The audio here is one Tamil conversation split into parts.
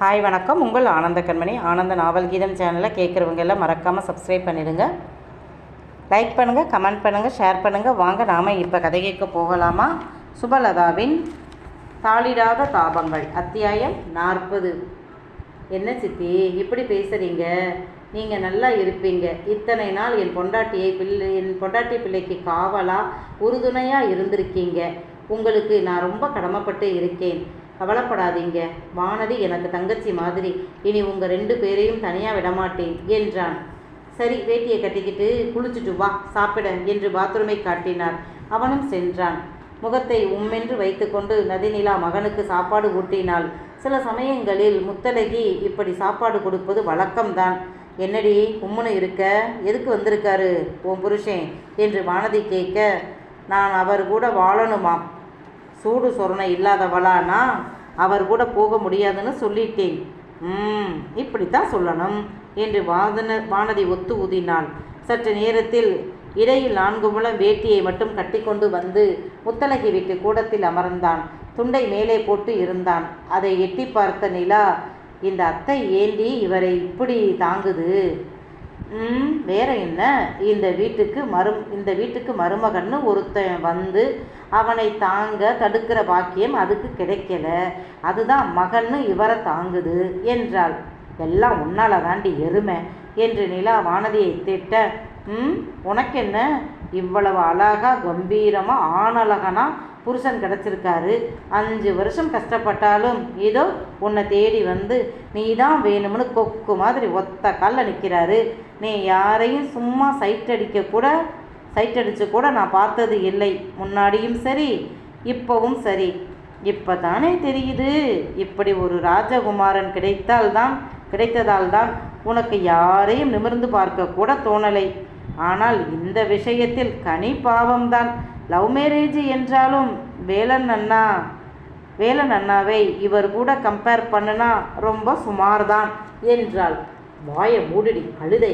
ஹாய் வணக்கம். உங்கள் ஆனந்த கண்மணி. ஆனந்த நாவல் கீதம் சேனலை கேட்குறவங்க எல்லாம் மறக்காமல் சப்ஸ்கிரைப் பண்ணிடுங்க. லைக் பண்ணுங்கள் கமெண்ட் பண்ணுங்கள் ஷேர் பண்ணுங்கள் வாங்க நாம் இப்போ கதை கேட்க போகலாமா? சுபலதாவின் தாளிடாத தாபங்கள். அத்தியாயம் நாற்பது. என்ன சித்தி இப்படி பேசுகிறீங்க நீங்கள் நல்லா இருப்பீங்க. இத்தனை நாள் என் பொண்டாட்டியை பிள்ளை என் பொண்டாட்டி பிள்ளைக்கு காவலாக உறுதுணையாக இருந்திருக்கீங்க. உங்களுக்கு நான் ரொம்ப கடமைப்பட்டு இருக்கேன். கவலைப்படாதீங்க. வானதி எனக்கு தங்கச்சி மாதிரி. இனி உங்கள் ரெண்டு பேரையும் தனியாக விடமாட்டேன் என்றான். சரி வேட்டியை கட்டிக்கிட்டு குளிச்சுட்டு வா சாப்பிட என்று பாத்ரூமை காட்டினார். அவனும் சென்றான். முகத்தை உம்மென்று வைத்துக்கொண்டு நதிநிலா மகனுக்கு சாப்பாடு ஊட்டினாள். சில சமயங்களில் முத்தலகி இப்படி சாப்பாடு கொடுப்பது வழக்கம்தான். என்னடி உம்முன்னு இருக்க? எதுக்கு வந்திருக்காரு உன் புருஷன் என்று வானதி கேட்க நான் அவர் கூட வாழணுமாம். சூடு சொரணை இல்லாதவளானா அவர் கூட போக முடியாதுன்னு சொல்லிட்டேன். ம் இப்படித்தான் சொல்லணும் என்று வாதன வானதி ஒத்து ஊதினாள். சற்று நேரத்தில் இடையில் நான்கு முழம் வேட்டியை மட்டும் கட்டிக்கொண்டு வந்து முத்தலகி வீட்டு கூடத்தில் அமர்ந்தான். துண்டை மேலே போட்டு இருந்தான். அதை எட்டி பார்த்த நிலா இந்த அத்தை ஏண்டி இவரை இப்படி தாங்குது? வேற என்ன? இந்த வீட்டுக்கு மரு இந்த வீட்டுக்கு மருமகன்னு ஒருத்தன் வந்து அவனை தாங்க தடுக்கிற பாக்கியம் அதுக்கு கிடைக்கல. அதுதான் மகன்னு இவரை தாங்குது என்றாள். எல்லாம் உன்னால தாண்டி எருமை என்று நிலா வானதியை திட்ட. ம் உனக்கென்ன? இவ்வளவு அழகா கம்பீரமா ஆணழகனா புருஷன் கிடச்சிருக்காரு. அஞ்சு வருஷம் கஷ்டப்பட்டாலும் இதோ உன்னை தேடி வந்து நீ தான் வேணும்னு கொக்கு மாதிரி ஒத்த காலில் நிற்கிறாரு நீ யாரையும் சும்மா சைட் அடிக்க கூட சைட் அடித்து கூட நான் பார்த்தது இல்லை. முன்னாடியும் சரி இப்போவும் சரி. இப்போ தானே தெரியுது. இப்படி ஒரு ராஜகுமாரன் கிடைத்தால்தான் கிடைத்ததால்தான் உனக்கு யாரையும் நிமிர்ந்து பார்க்க கூட தோணலை. ஆனால் இந்த விஷயத்தில் கனி பாவம்தான். லவ் மேரேஜ் என்றாலும் வேலன் அண்ணா வேலன் அண்ணாவை இவர் கூட கம்பேர் பண்ணுனா ரொம்ப சுமார் தான் என்றாள். வாயை மூடிடி அழுதை.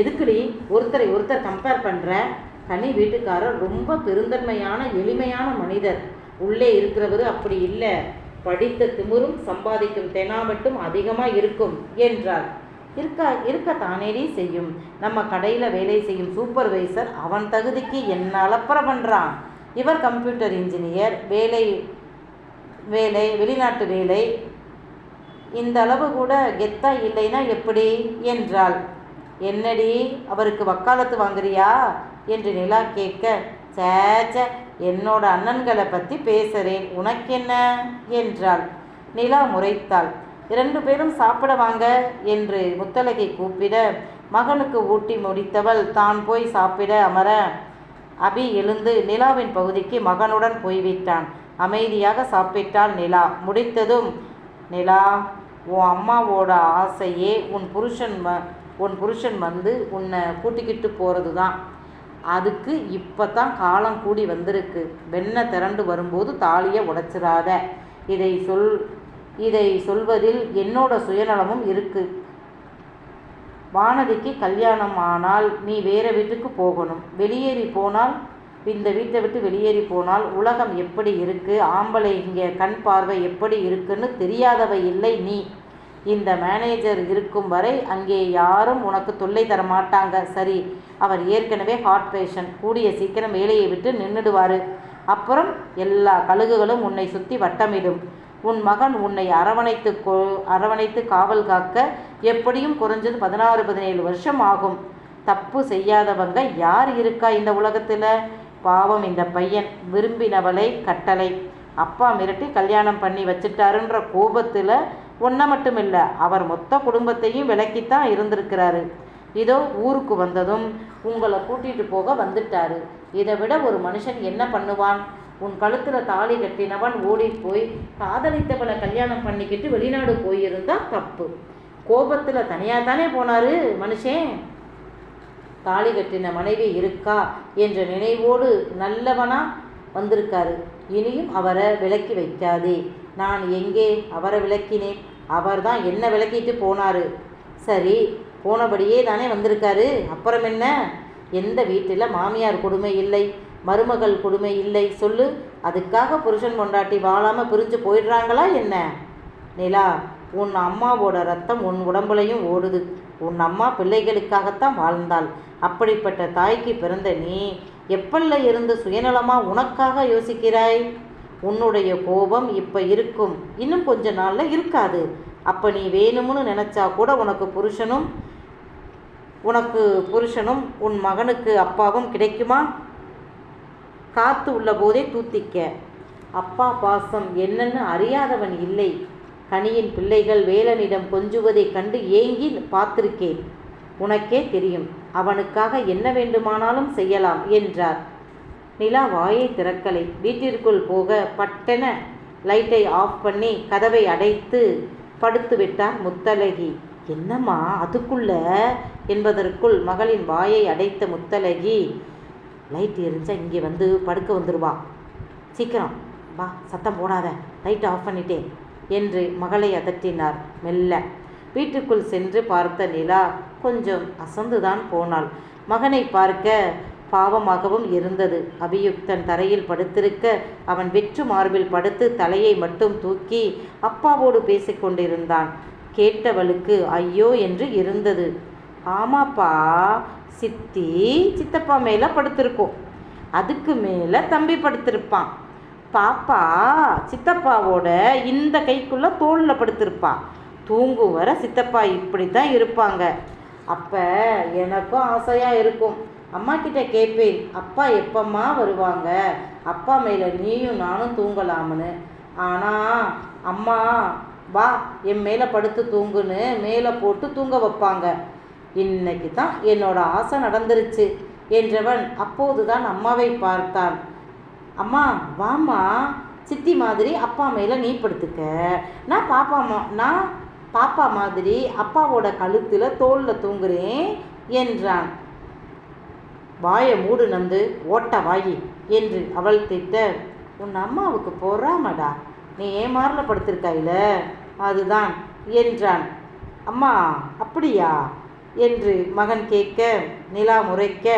எதுக்குடி ஒருத்தரை ஒருத்தர் கம்பேர் பண்ணுற கனி வீட்டுக்காரர் ரொம்ப பெருந்தன்மையான எளிமையான மனிதர். உள்ளே இருக்கிறவர் அப்படி இல்லை. படித்த திமிரும் சம்பாதிக்கும் தெனாவட்டும் அதிகமாக இருக்கும் என்றார் இருக்க இருக்கத்தானேடி செய்யும். நம்ம கடையில் வேலை செய்யும் சூப்பர்வைசர் அவன் தகுதிக்கு என்ன அலப்பற பண்ணுறான் இவர் கம்ப்யூட்டர் இன்ஜினியர் வேலை வேலை வெளிநாட்டு வேலை. இந்த அளவு கூட கெத்தா இல்லைன்னா எப்படி? என்றாள். என்னடி அவருக்கு வக்காலத்து வாங்குறியா? என்று நிலா கேட்க சேச்ச என்னோட அண்ணன்களை பற்றி பேசுகிறேன் உனக்கென்ன? என்றாள். நிலா முறைத்தாள். இரண்டு பேரும் சாப்பிட வாங்க என்று முத்தலகை கூப்பிட மகனுக்கு ஊட்டி முடித்தவள் தான் போய் சாப்பிட அமர. அபி எழுந்து நிலாவின் பகுதிக்கு மகனுடன் போய்விட்டான். அமைதியாக சாப்பிட்டாள் நிலா. முடித்ததும் நிலா உன் அம்மாவோட ஆசையே உன் புருஷன் ம உன் புருஷன் வந்து உன்னை கூட்டிக்கிட்டு போகிறது தான் அதுக்கு இப்போ தான் காலம் கூடி வந்திருக்கு. வெண்ணை திரண்டு வரும்போது தாலியை உடைச்சிடாத. இதை சொல் இதை சொல்வதில் என்னோட சுயநலமும் இருக்கு. வானதிக்கு கல்யாணம் ஆனால் நீ வேற வீட்டுக்கு போகணும். வெளியேறி போனால் இந்த வீட்டை விட்டு வெளியேறி போனால் உலகம் எப்படி இருக்கு? ஆம்பளை இங்கே கண் பார்வை எப்படி இருக்குன்னு தெரியாதவை இல்லை நீ. இந்த மேனேஜர் இருக்கும் வரை அங்கே யாரும் உனக்கு தொல்லை தர மாட்டாங்க. சரி அவர் ஏற்கனவே ஹார்ட் பேஷண்ட் கூடிய சீக்கிரம் வேலையை விட்டு நின்றுடுவார். அப்புறம் எல்லா கழுகுகளும் உன்னை சுற்றி வட்டமிடும். உன் மகன் உன்னை அரவணைத்து அரவணைத்து காவல் காக்க எப்படியும் குறைஞ்சது பதினாறு பதினேழு வருஷம் ஆகும். தப்பு செய்யாதவங்க யார் இருக்கா இந்த உலகத்தில்? பாவம் இந்த பையன். விரும்பினவளை கட்டளை. அப்பா மிரட்டி கல்யாணம் பண்ணி வச்சுட்டாருன்ற கோபத்தில் ஒன்றை மட்டும் இல்லை அவர் மொத்த குடும்பத்தையும் விலக்கித்தான் இருந்திருக்கிறாரு. இதோ ஊருக்கு வந்ததும் உங்களை கூட்டிகிட்டு போக வந்துட்டாரு. இதை விட ஒரு மனுஷன் என்ன பண்ணுவான்? உன் கழுத்தில் தாலி கட்டினவன் ஓடி போய் காதலித்தவளை கல்யாணம் பண்ணிக்கிட்டு வெளிநாடு போயிருந்தா தப்பு. கோபத்தில் தனியாக தானே போனாரு மனுஷன் தாலி கட்டின மனைவி இருக்கா என்ற நினைவோடு நல்லவனா வந்திருக்காரு. இனியும் அவரை விலக்கி வைக்காதே. நான் எங்கே அவரை விளக்கினேன் அவர் தான் என்ன விளக்கிட்டு போனார். சரி போனபடியே தானே வந்திருக்காரு. அப்புறம் என்ன? எந்த வீட்டில் மாமியார் கொடுமை இல்லை? மருமகள் கொடுமை இல்லை சொல்லு. அதுக்காக புருஷன் கொண்டாட்டி வாழாமல் பிரிஞ்சு போயிடுறாங்களா என்ன? நிலா உன் அம்மாவோட ரத்தம் உன் உடம்புலையும் ஓடுது. உன் அம்மா பிள்ளைகளுக்காகத்தான் வாழ்ந்தாள். அப்படிப்பட்ட தாய்க்கு பிறந்த நீ எப்பல்ல இருந்து சுயநலமாக உனக்காக யோசிக்கிறாய்? உன்னுடைய கோபம் இப்போ இருக்கும். இன்னும் கொஞ்ச நாளில் இருக்காது. அப்போ நீ வேணும்னு நினச்சா கூட உனக்கு புருஷனும் உனக்கு புருஷனும் உன் மகனுக்கு அப்பாவும் கிடைக்குமா? காத்து உள்ள போதே தூத்திக்க. அப்பா பாசம் என்னன்னு அறியாதவன் இல்லை. கனியின் பிள்ளைகள் வேலனிடம் கொஞ்சுவதைக் கண்டு ஏங்கி பார்த்திருக்கேன். உனக்கே தெரியும் அவனுக்காக என்ன வேண்டுமானாலும் செய்யலாம் என்றார். நிலா வாயை திறக்கலை. வீட்டிற்குள் போக பட்டென லைட்டை ஆஃப் பண்ணி கதவை அடைத்து படுத்து விட்டார் முத்தலகி என்னம்மா அதுக்குள்ள? என்பதற்குள் மகளின் வாயை அடைத்த முத்தலகி லைட் எரிஞ்சா இங்கே வந்து படுக்க வந்துடுவா சீக்கிரம் வா சத்தம் போடாத. லைட் ஆஃப் பண்ணிட்டேன் என்று மகளை அதட்டினார் மெல்ல. வீட்டுக்குள் சென்று பார்த்த நிலா கொஞ்சம் அசந்துதான் போனாள். மகனை பார்க்க பாவமாகவும் இருந்தது. அபியுக்தன் தரையில் படுத்திருக்க அவன் வெற்று மார்பில் படுத்து தலையை மட்டும் தூக்கி அப்பாவோடு பேசிக்கொண்டிருந்தான் கேட்டவளுக்கு ஐயோ என்று இருந்தது. ஆமாப்பா சித்தி சித்தப்பா மேலே படுத்திருக்கும். அதுக்கு மேலே தம்பி படுத்திருப்பான். பாப்பா சித்தப்பாவோட இந்த கைக்குள்ள தோளில் படுத்திருப்பா. தூங்கும் வர சித்தப்பா இப்படி தான் இருப்பாங்க. அப்போ எனக்கும் ஆசையாக இருக்கும். அம்மா கிட்ட கேட்பேன் அப்பா எப்பம்மா வருவாங்க? அப்பா மேலே நீயும் நானும் தூங்கலாம்னு. ஆனால் அம்மா வா என் மேலே படுத்து தூங்குன்னு மேலே போட்டு தூங்க வைப்பாங்க. இன்னைக்கு தான் என்னோட ஆசை நடந்துருச்சு என்றவன் அப்போதுதான் அம்மாவை பார்த்தான். அம்மா வாம்மா சித்தி மாதிரி அப்பா மேலே நீ படுத்துக்க. நான் பாப்பா மா நான் பாப்பா மாதிரி அப்பாவோட கழுத்தில் தோளில் தூங்குறேன் என்றான். வாயை மூடு நந்து ஓட்ட வாயி என்று அவள் திட்ட உன் அம்மாவுக்கு பொறாமடா நீ ஏமாறல படுத்திருக்காயில? அதுதான் என்றான். அம்மா அப்படியா? என்று மகன் கேட்க நிலா முறைக்க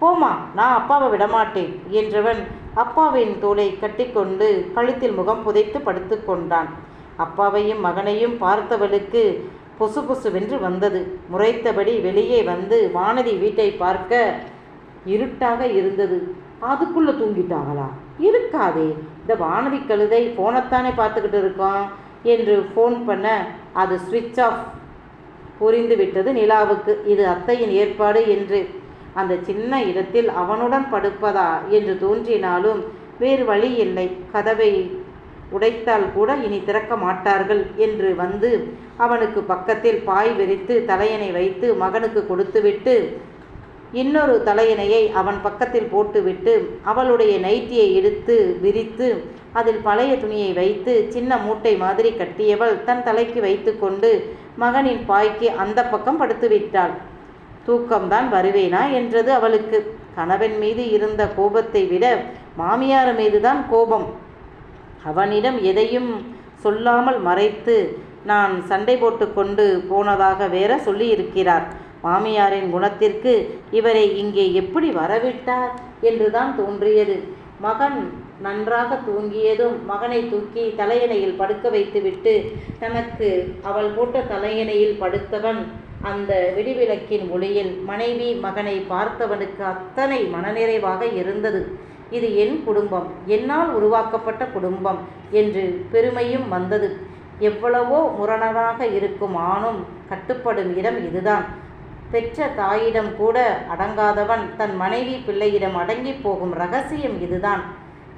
போமா நான் அப்பாவை விடமாட்டேன் என்றவன் அப்பாவின் தோலை கட்டிக்கொண்டு கழுத்தில் முகம் புதைத்து படுத்து கொண்டான். அப்பாவையும் மகனையும் பார்த்தவளுக்கு பொசு பொசுவென்று வந்தது. முறைத்தபடி வெளியே வந்து வானதி வீட்டை பார்க்க இருட்டாக இருந்தது. அதுக்குள்ளே தூங்கிட்டாங்களா? இருக்காதே இந்த வானதி கழுதை ஃபோனைத்தானே பார்த்துக்கிட்டு இருக்கோம் என்று ஃபோன் பண்ண அது ஸ்விட்ச் ஆஃப் புரிந்துவிட்டது. நிலாவுக்கு இது அத்தையின் ஏற்பாடு என்று அந்த சின்ன இடத்தில் அவனுடன் படுப்பதா என்று தோன்றினாலும் வேறு வழி இல்லை. கதவை உடைத்தால் கூட இனி திறக்க மாட்டார்கள் என்று வந்து அவனுக்கு பக்கத்தில் பாய் விரித்து தலையணை வைத்து மகனுக்கு கொடுத்துவிட்டு இன்னொரு தலையணையை அவன் பக்கத்தில் போட்டுவிட்டு அவளுடைய நைட்டியை எடுத்து விரித்து அதில் பழைய துணியை வைத்து சின்ன மூட்டை மாதிரி கட்டியவள் தன் தலைக்கு வைத்துக்கொண்டு மகனின் பாய்க்கு அந்த பக்கம் படுத்துவிட்டாள். தூக்கம்தான் வருவேனா என்றது அவளுக்கு. கணவன் மீது இருந்த கோபத்தை விட மாமியார் மீதுதான் கோபம். அவனிடம் எதையும் சொல்லாமல் மறைத்து நான் சண்டை போட்டுக்கொண்டு போனதாக வேற சொல்லியிருக்கிறார். மாமியாரின் குணத்திற்கு இவரை இங்கே எப்படி வரவிட்டார்? என்றுதான் தோன்றியது. மகன் நன்றாக தூங்கியதும் மகனை தூக்கி தலையணையில் படுக்க வைத்துவிட்டு தனக்கு அவள் போட்ட தலையணையில் படுத்தவன் அந்த விடிவிளக்கின் ஒளியில் மனைவி மகனை பார்த்தவனுக்கு அத்தனை மனநிறைவாக இருந்தது. இது என் குடும்பம் என்னால் உருவாக்கப்பட்ட குடும்பம் என்று பெருமையும் வந்தது. எவ்வளவோ முரணனாக இருக்கும் ஆணும் கட்டுப்படும் இடம் இதுதான். பெற்ற தாயிடம் கூட அடங்காதவன் தன் மனைவி பிள்ளையிடம் அடங்கி போகும் ரகசியம் இதுதான்.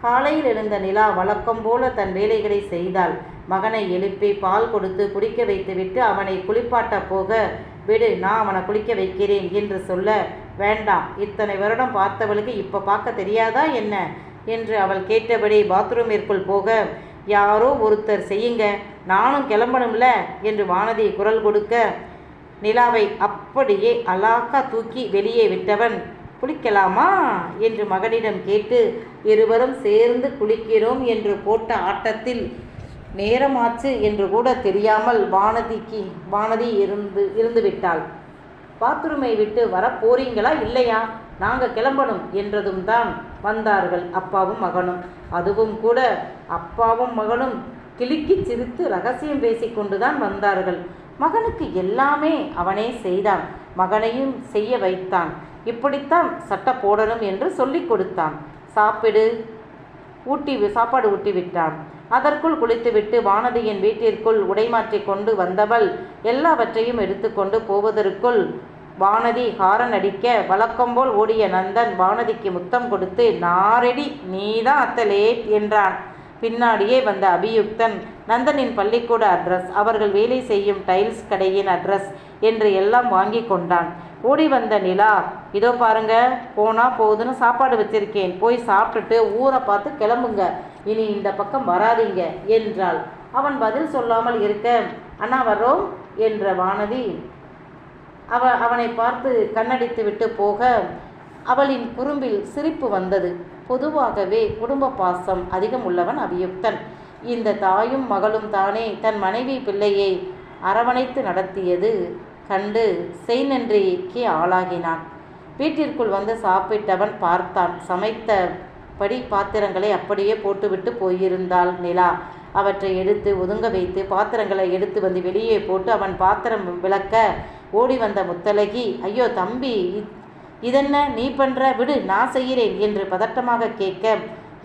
காலையில் எழுந்த நிலா வழக்கம் போல தன் வேலைகளை செய்தாள். மகனை எழுப்பி பால் கொடுத்து குடிக்க வைத்துவிட்டு அவனை குளிப்பாட்ட போக விடு நான் அவனை குளிக்க வைக்கிறேன் என்று சொல்ல வேண்டாம் இத்தனை வருடம் பார்த்தவளுக்கு இப்போ பார்க்க தெரியாதா என்ன? என்று அவள் கேட்டபடி பாத்ரூமிற்குள் போக யாரோ ஒருத்தர் செய்யுங்க நானும் கிளம்பணும்ல? என்று வானதி குரல் கொடுக்க நிலாவை அப்படியே அலாக்கா தூக்கி வெளியே விட்டவன். குளிக்கலாமா? என்று மகனிடம் கேட்டு இருவரும் சேர்ந்து குளிக்கிறோம் என்று போட்ட ஆட்டத்தில் நேரமாச்சு என்று கூட தெரியாமல் வானதிக்கு வானதி இருந்து இருந்து விட்டாள் பாத்ரூமை விட்டு வர போறீங்களா இல்லையா? நாங்கள் கிளம்பணும் என்றதும் தான் வந்தார்கள் அப்பாவும் மகனும். அதுவும் கூட அப்பாவும் மகனும் கிலுக்கி சிரித்து ரகசியம் பேசிக்கொண்டுதான் வந்தார்கள். மகனுக்கு எல்லாமே அவனே செய்தான் மகனையும் செய்ய வைத்தான். இப்படித்தான் சட்டை போடணும் என்று சொல்லிக் கொடுத்தான். சாப்பிடு. ஊட்டி சாப்பாடு ஊட்டி விட்டான். அதற்குள் குளித்துவிட்டு வானதியின் வீட்டிற்குள் உடைமாற்றி கொண்டு வந்தவள் எல்லாவற்றையும் எடுத்துக்கொண்டு போவதற்குள் வானதி ஹாரன் அடிக்க வழக்கம்போல் ஓடிய நந்தன் வானதிக்கு முத்தம் கொடுத்து நாரெடி நீதான் அத்தலே என்றான். பின்னாடியே வந்த அபியுக்தன் நந்தனின் பள்ளிக்கூட அட்ரஸ் அவர்கள் வேலை செய்யும் டைல்ஸ் கடையின் அட்ரஸ் என்று எல்லாம் வாங்கி கொண்டான். ஓடி வந்த நிலா இதோ பாருங்க போனா போகுதுன்னு சாப்பாடு வச்சிருக்கேன் போய் சாப்பிட்டுட்டு ஊரை பார்த்து கிளம்புங்க. இனி இந்த பக்கம் வராதீங்க என்றாள். அவன் பதில் சொல்லாமல் இருக்க அண்ணா வர்றோம் என்ற வானதி அவ அவனை பார்த்து கண்ணடித்து விட்டு போக அவளின் குறும்பில் சிரிப்பு வந்தது. பொதுவாகவே குடும்ப பாசம் அதிகம் உள்ளவன் அபியுக்தன் இந்த தாயும் மகளும் தானே தன் மனைவி பிள்ளையை அரவணைத்து நடத்தியது கண்டு செய் நன்றிக்கு ஆளாகினான். வீட்டிற்குள் வந்து சாப்பிட்டவன் பார்த்தான். சமைத்த படி பாத்திரங்களை அப்படியே போட்டுவிட்டு போயிருந்தாள் நிலா. அவற்றை எடுத்து ஒதுங்க வைத்து பாத்திரங்களை எடுத்து வந்து வெளியே போட்டு அவன் பாத்திரம் விளக்க ஓடி வந்த முத்தலகி ஐயோ தம்பி இதென்ன நீ பண்ற? விடு நான் செய்கிறேன் என்று பதட்டமாக கேட்க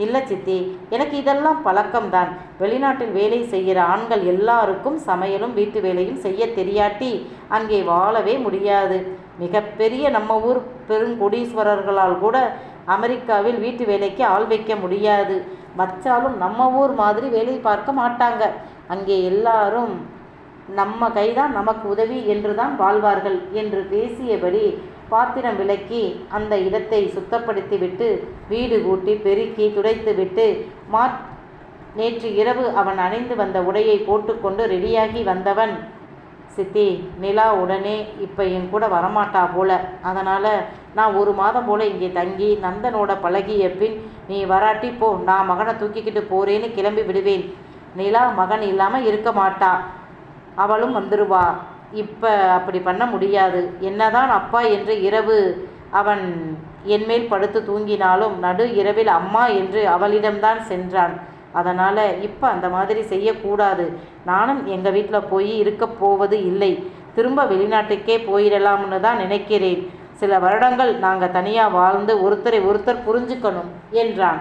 இல்லை சித்தி எனக்கு இதெல்லாம் பழக்கம்தான். வெளிநாட்டில் வேலை செய்கிற ஆண்கள் எல்லாருக்கும் சமையலும் வீட்டு வேலையும் செய்ய தெரியாட்டி அங்கே வாழவே முடியாது. மிகப்பெரிய நம்ம ஊர் பெருங்கொடீஸ்வரர்களால் கூட அமெரிக்காவில் வீட்டு வேலைக்கு ஆள் வைக்க முடியாது. வச்சாலும் நம்ம ஊர் மாதிரி வேலை பார்க்க மாட்டாங்க. அங்கே எல்லாரும் நம்ம கைதான் நமக்கு உதவி என்றுதான் வாழ்வார்கள் என்று பேசியபடி பாத்திரம் விளக்கி அந்த இடத்தை சுத்தப்படுத்திவிட்டு வீடு கூட்டி பெருக்கி துடைத்துவிட்டு மா நேற்று இரவு அவன் அணிந்து வந்த உடையை போட்டுக்கொண்டு ரெடியாகி வந்தவன். சித்தி நிலா உடனே இப்போ என் கூட வரமாட்டா போல. அதனால் நான் ஒரு மாதம் போல் இங்கே தங்கி நந்தனோட பழகிய பின் நீ வராட்டி போ. நான் மகனை தூக்கிக்கிட்டு போறேன்னு கிளம்பி விடுவேன். நிலா மகன் இல்லாமல் இருக்க மாட்டா. அவளும் வந்துடுவா இப்போ அப்படி பண்ண முடியாது. என்னதான் அப்பா என்று இரவு அவன் என்மேல் படுத்து தூங்கினாலும் நடு இரவில் அம்மா என்று அவளிடம்தான் சென்றான். அதனால் இப்போ அந்த மாதிரி செய்யக்கூடாது. நானும் எங்கள் வீட்டில் போய் இருக்க போவது இல்லை. திரும்ப வெளிநாட்டுக்கே போயிடலாம்னு தான் நினைக்கிறேன். சில வருடங்கள் நாங்கள் தனியாக வாழ்ந்து ஒருத்தரை ஒருத்தர் புரிஞ்சுக்கணும் என்றான்.